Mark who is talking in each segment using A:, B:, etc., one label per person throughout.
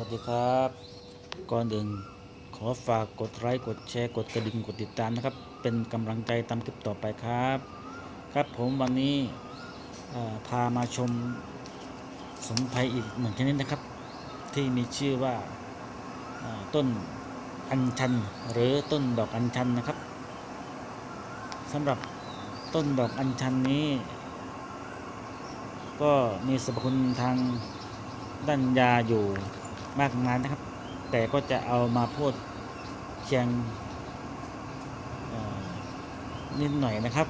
A: วัสดีครับ ก่อนอื่นขอฝากกดไลค์กดแชร์กดกระดิ่งกดติดตามนะครับ เป็นกำลังใจตามคลิปต่อไปครับ ครับผมวันนี้พามาชมสมุนไพรอีกหนึ่งชนิดนะครับ ที่มีชื่อว่าต้นอัญชัน หรือต้นดอกอัญชันนะครับสำหรับต้นดอกอัญชันนี้ ก็มีสรรพคุณทางด้านยาอยู่ มากมายนะครับ แต่ก็จะเอามาพูดเชียงนิดหน่อยนะครับ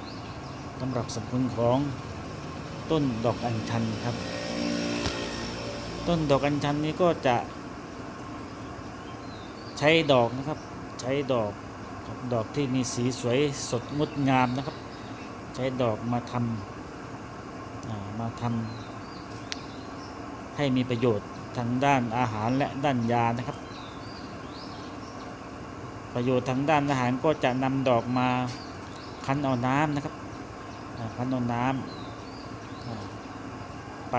A: สำหรับสรรพคุณของต้นดอกอัญชันครับ ต้นดอกอัญชันนี้ก็จะ ใช้ดอกนะครับ ใช้ดอกดอกที่มีสีสวยสดงดงามนะครับ ใช้ดอกมาทำมาทำให้มีประโยชน์ ทางด้านอาหารและด้านยานะครับ ประโยชน์ทางด้านอาหารก็จะนำดอกมาคั้นเอาน้ำนะครับคั้นเอาน้ำอ่าไป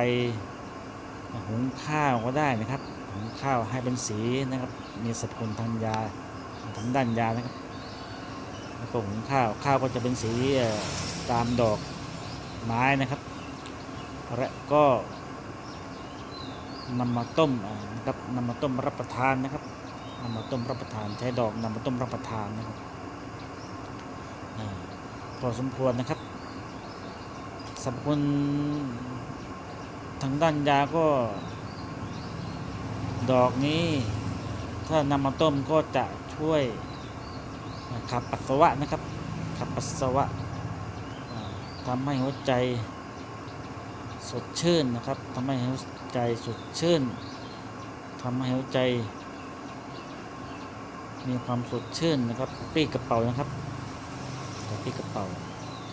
A: หุงข้าวก็ได้นะครับหุงข้าวให้เป็นสีนะครับ มีสรรพคุณทางยาทางด้านยานะครับแล้วก็หุงข้าวข้าวก็จะเป็นสีตามดอกไม้นะครับและก็ นำมาต้มนะครับนำมาต้มรับประทานนะครับนำมาต้มรับประทานใช้ดอกนำมาต้มรับประทานนะครับพอสมควรนะครับสรรพคุณทางด้านยาก็ ดอกนี้ ถ้านำมาต้มก็จะช่วยขับปัสสาวะนะครับขับปัสสาวะทำให้หัวใจ สดชื่นนะครับทำให้หัวใจสดชื่นทำให้หัวใจ มีความสดชื่นนะครับปรี้กระเป๋านะครับปรี้กระเป๋า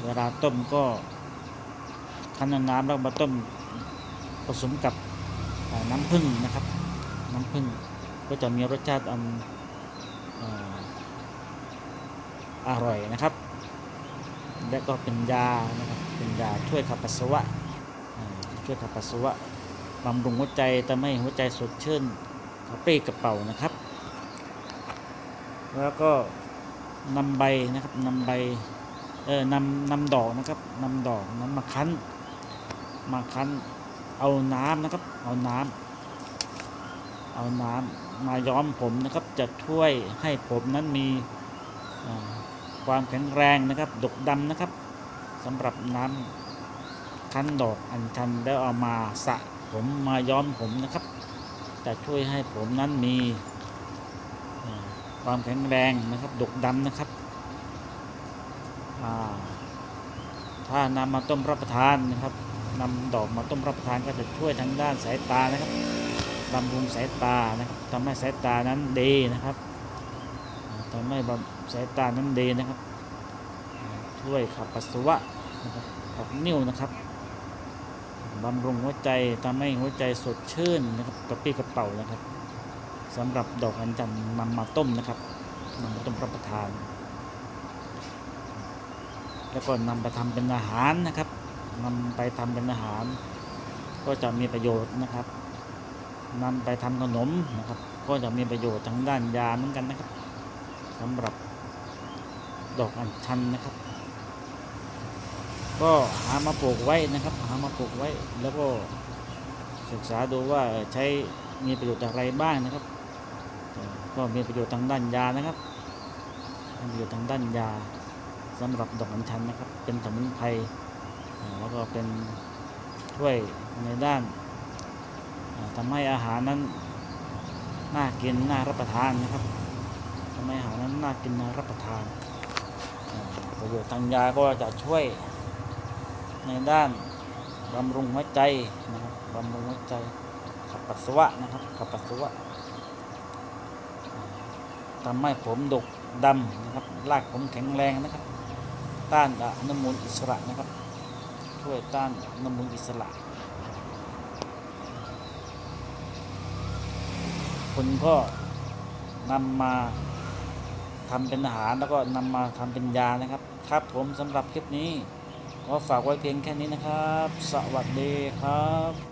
A: เวลาต้มก็คั้นน้ำแล้วมาต้มผสมกับน้ำผึ้งนะครับ น้ำผึ้งก็จะมีรสชาติอันอร่อยนะครับ และก็เป็นยานะครับ เป็นยาช่วยขับปัสสาวะ ช่วยขับปัสสาวะบำรุงหัวใจทำให้หัวใจสดชื่นกระปรี้กระเป๋านะครับ แล้วก็นำใบนะครับนำใบเออนำนำดอกนะครับนำดอกนั้นมาคั้น มาคั้นเอาน้ำนะครับ เอาน้ำเอาน้ำมาย้อมผมนะครับ จะช่วยให้ผมนั้นมีความแข็งแรงนะครับ ดกดำนะครับสำหรับน้ำ คั้นดอกอัญชันแล้วเอามาสระผมมาย้อมผมนะครับ จะช่วยให้ผมนั้นมีความแข็งแรงนะครับดกดำนะครับ ถ้านำมาต้มรับประทานนะครับนำดอกมาต้มรับประทานก็จะช่วยทางด้านสายตานะครับบำรุงสายตานะครับทำให้สายตานั้นดีนะครับทำให้สายตานั้นดีนะครับ ช่วยขับปัสสาวะนะครับออกนิ้วนะครับ บำรุงหัวใจทำให้หัวใจสดชื่นนะครับกระปี้กระเป๋านะครับสำหรับดอกอัญชันนำมาต้มนะครับนำมาต้มรับประทาน แล้วก็นำไปทำเป็นอาหารนะครับนำไปทำเป็นอาหาร ก็จะมีประโยชน์นะครับนำไปทำขนมนะครับ ก็จะมีประโยชน์ทางด้านยาเหมือนกันนะครับสำหรับดอกอัญชันนะครับ ก็หามาปลูกไว้นะครับ หามาปลูกไว้ แล้วก็ศึกษาดูว่าใช้มีประโยชน์อะไรบ้างนะครับ ก็มีประโยชน์ทางด้านยานะครับมีประโยชน์ทางด้านยาสำหรับดอกอัญชันนะครับ เป็นสมุนไพรแล้วก็เป็นช่วยในด้านเอ่อทำให้อาหารนั้นน่ากินน่ารับประทานนะครับทำให้อาหารนั้นน่ากินน่ารับประทานประโยชน์ทางยาก็จะช่วย ในด้านบำรุงหัวใจนะครับบำรุงหัวใจขับปัสสาวะนะครับขับปัสสาวะทำให้ผมดกดำนะครับรากผมแข็งแรงนะครับ ต้านอนุมูลอิสระนะครับ ช่วยต้านอนุมูลอิสระ คนก็นำมาทำเป็นอาหารแล้วก็นำมาทำเป็นยานะครับ ครับผมสำหรับคลิปนี้ ขอฝากไว้เพียงแค่นี้นะครับ สวัสดีครับ